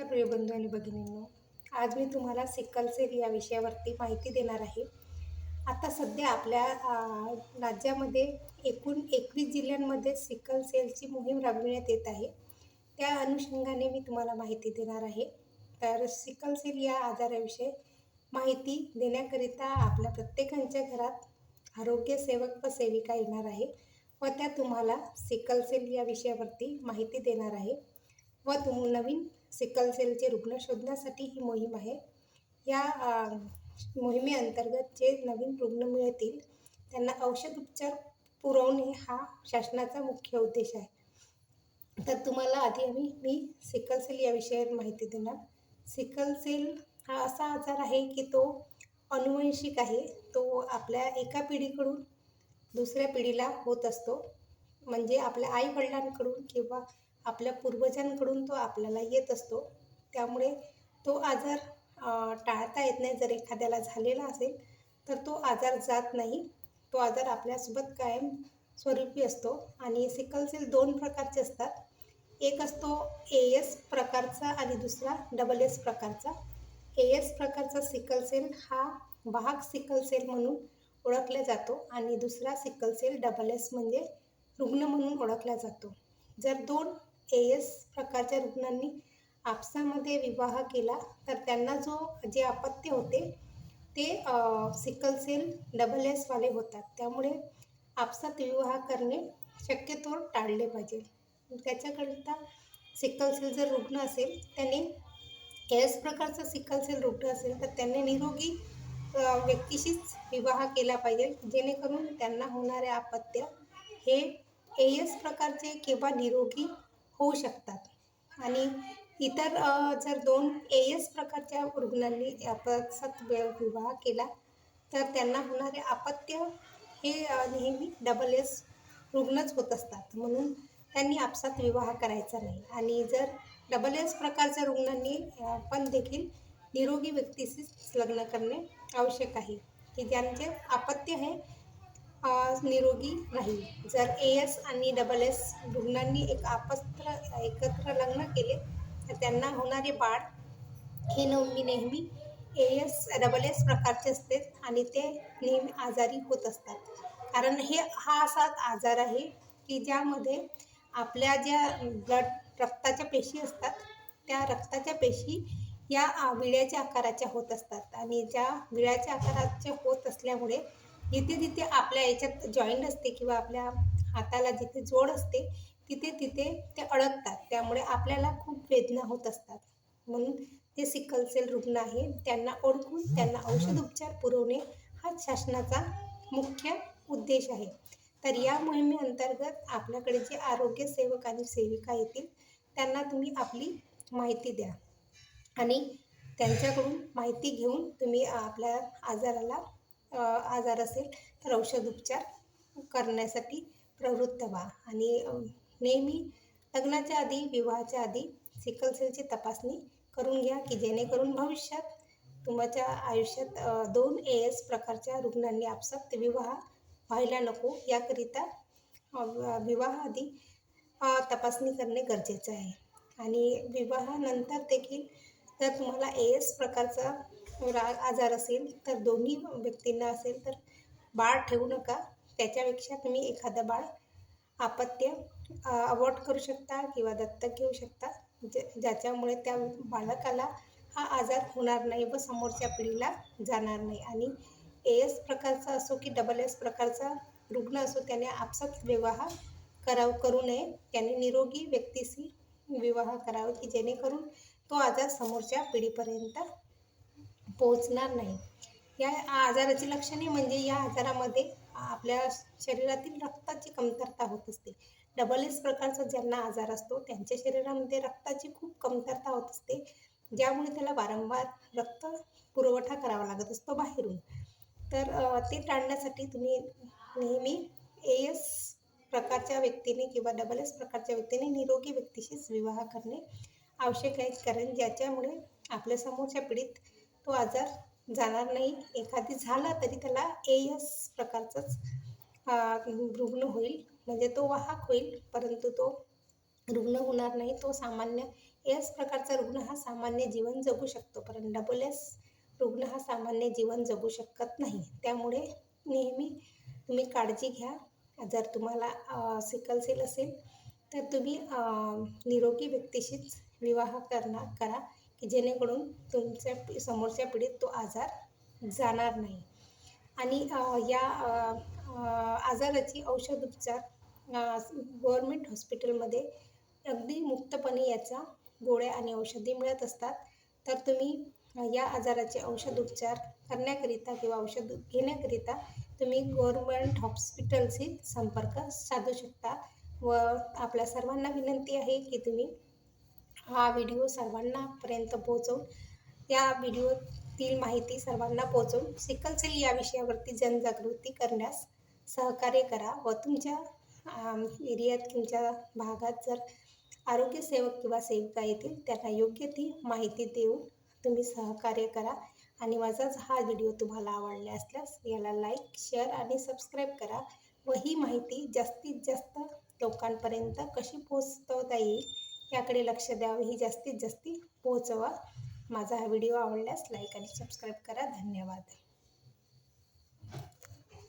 नमस्कार प्रिय बंधू आणि भगिनींनो. आज मी तुम्हाला सिकल सेल या विषयावरती माहिती देणार आहे. आता सध्या आपल्या राज्यामध्ये एकूण एकवीस जिल्ह्यांमध्ये सिकल सेलची मोहीम राबविण्यात येत आहे. त्या अनुषंगाने मी तुम्हाला माहिती देणार आहे. तर सिकल सेल या आजाराविषयी माहिती देण्याकरिता आपल्या प्रत्येकांच्या घरात आरोग्य सेवक व सेविका येणार आहे व त्या तुम्हाला सिकल सेल या विषयावरती माहिती देणार आहे. व तुम नवीन सिकल सेलचे रुग्ण शोधण्यासाठी ही मोहीम आहे. या मोहिमेअंतर्गत जे नवीन रुग्ण मिळतील त्यांना औषध उपचार पुरवणे हा शासनाचा मुख्य उद्देश आहे. तर तुम्हाला आधी आम्ही मी सिकल सेल या विषयावर माहिती देणार. सिकल सेल हा असा आजार आहे की तो अनुवंशिक आहे. तो आपल्या एका पिढीकडून दुसऱ्या पिढीला होत असतो. म्हणजे आपल्या आईवडिलांकडून किंवा आपल्या पूर्वजांकडून तो आपल्याला येत असतो. त्यामुळे तो आजार टाळता येत नाही. जर एखाद्याला झालेला असेल तर तो आजार जात नाही. तो आजार आपल्यासोबत कायम स्वरूपी असतो. आणि सिकल सेल दोन प्रकारचे असतात. एक असतो ए एस प्रकारचा आणि दुसरा डबल एस प्रकारचा. ए एस प्रकारचा सिकल सेल हा वाहक सिकल सेल म्हणून ओळखला जातो. आणि दुसरा सिकल सेल डबल एस म्हणजे रुग्ण म्हणून ओळखला जातो. जर दोन एस प्रकारच्या रुग्णांनी आपसामध्ये विवाह केला तर त्यांना जो जे अपत्य होते ते सिकल सेल डबल एसवाले होतात. त्यामुळे आपसात विवाह करणे शक्यतो टाळले पाहिजे. त्याच्याकरिता सिकल सेल जर रुग्ण असेल त्याने एस प्रकारचा सिकल सेल रुग्ण असेल तर त्यांनी निरोगी व्यक्तीशीच विवाह केला पाहिजे जेणेकरून त्यांना होणारे अपत्य हे ए एस प्रकारचे किंवा निरोगी होऊ शकतात. आणि इतर जर दोन ए एस प्रकारच्या रुग्णांनी अपसत विवाह केला तर त्यांना होणारे अपत्य हे नेहमी डबल एस रुग्णच होत असतात. म्हणून त्यांनी आपसात विवाह करायचा नाही. आणि जर डबल एस प्रकारच्या रुग्णांनी पण देखील निरोगी व्यक्तीशीच लग्न करणे आवश्यक आहे. की ज्यांचे अपत्य हे निरोगी राहील. जर ए एस आणि डबल एस रुग्णांनी एक आपत्र एकत्र लग्न केले तर त्यांना होणारे बाळ हे नेहमी नेहमी ए एस डबल एस प्रकारचे असते आणि ते नेहमी आजारी होत असतात. कारण हे हा असा आजार आहे की ज्यामध्ये आपल्या ज्या ब्लड रक्ताच्या पेशी असतात त्या रक्ताच्या पेशी या विड्याच्या आकाराच्या होत असतात. आणि ज्या विड्याच्या आकाराच्या होत असल्यामुळे जिथे जिथे आपल्या याच्यात जॉईंट असते किंवा आपल्या हाताला जिथे जोड असते तिथे तिथे ते अडकतात. त्यामुळे आपल्याला खूप वेदना होत असतात. म्हणून जे सिकल सेल रुग्ण आहे. त्यांना ओळखून त्यांना औषध उपचार पुरवणे हा शासनाचा मुख्य उद्देश आहे. तर या मोहिमेअंतर्गत आपल्याकडे जे आरोग्य सेवक आणि सेविका येतील त्यांना तुम्ही आपली माहिती द्या. आणि त्यांच्याकडून माहिती घेऊन तुम्ही आपल्या आजाराला आजार असेल तर औषध उपचार करण्यासाठी प्रवृत्त व्हा. आणि नेहमी लग्नाच्या आधी विवाहाच्या आधी सिकल सेलची तपासणी करून घ्या की जेणेकरून भविष्यात तुमच्या आयुष्यात दोन ए एस प्रकारच्या रुग्णांनी आपसात विवाह व्हायला नको. याकरिता विवाह विवाहाआधी तपासणी करणे गरजेचं आहे. आणि विवाहानंतर देखील जर तुम्हाला ए एस प्रकारचा आजार असेल तर दोन्ही व्यक्तींना असेल तर बाळ ठेवू नका. त्याच्यापेक्षा तुम्ही एखादं बाळ अपत्य अवॉर्ड करू शकता किंवा दत्तक घेऊ शकता. ज्या ज्याच्यामुळे त्या बालकाला हा आजार होणार नाही व समोरच्या पिढीला जाणार नाही. आणि ए एस प्रकारचा असो की डबल एस प्रकारचा रुग्ण असो त्याने आपसात विवाह कराव करू नये. त्याने निरोगी व्यक्तीशी विवाह करावा की जेणेकरून तो आजार समोरच्या पिढीपर्यंत पोहोचणार नाही. या आजाराची लक्षणे म्हणजे या आजारामध्ये आपल्या शरीरातील रक्ताची कमतरता होत असते. डबल एस प्रकारचा ज्यांना आजार असतो त्यांच्या शरीरामध्ये रक्ताची खूप कमतरता होत असते. ज्यामुळे त्याला वारंवार रक्त पुरवठा करावा लागत असतो बाहेरून. तर ते टाळण्यासाठी तुम्ही नेहमी ए एस प्रकारच्या व्यक्तीने किंवा डबल एस प्रकारच्या व्यक्तीने निरोगी व्यक्तीशीच विवाह करणे आवश्यक आहे. कारण ज्याच्यामुळे आपल्या समोरच्या पिढीत तो आजार जाणार नाही. एखादी झाला तरी त्याला ए एस प्रकारचाच रुग्ण होईल. म्हणजे तो वाहक होईल परंतु तो रुग्ण होणार नाही. तो सामान्य एस प्रकारचा रुग्ण हा सामान्य जीवन जगू शकतो पण डबल एस रुग्ण हा सामान्य जीवन जगू शकत नाही. त्यामुळे नेहमी तुम्ही काळजी घ्या. जर तुम्हाला सिकल सेल असेल तर तुम्ही निरोगी व्यक्तीशीच विवाह करणार करा. की जेणेकरून तुमच्या पि- समोरच्या पिढीत तो आजार जाणार नाही. आणि या आजाराची औषध उपचार गव्हर्मेंट हॉस्पिटलमध्ये अगदी मुक्तपणे याचा गोळ्या आणि औषधी मिळत असतात. तर तुम्ही या आजाराचे औषध उपचार करण्याकरिता किंवा औषध घेण्याकरिता तुम्ही गव्हर्मेंट हॉस्पिटलशी संपर्क साधू शकता. व आपल्या सर्वांना विनंती आहे की तुम्ही हा व्हिडिओ सर्वांनापर्यंत पोहोचवून या व्हिडिओतील माहिती सर्वांना पोहोचवून सिकल सेल या विषयावरती जनजागृती करण्यास सहकार्य करा व तुमच्या एरियात तुमच्या भागात जर आरोग्यसेवक किंवा सेविका येतील त्यांना योग्य ती माहिती देऊन तुम्ही सहकार्य करा. आणि माझाच हा व्हिडिओ तुम्हाला आवडला असल्यास याला लाईक शेअर आणि सबस्क्राईब करा व ही माहिती जास्तीत जास्त लोकांपर्यंत कशी पोहोचवता येईल याकडे लक्ष द्यावं ही जास्तीत जास्त पोहोचवा. माझा हा व्हिडिओ आवडल्यास लाईक आणि सबस्क्राईब करा. धन्यवाद.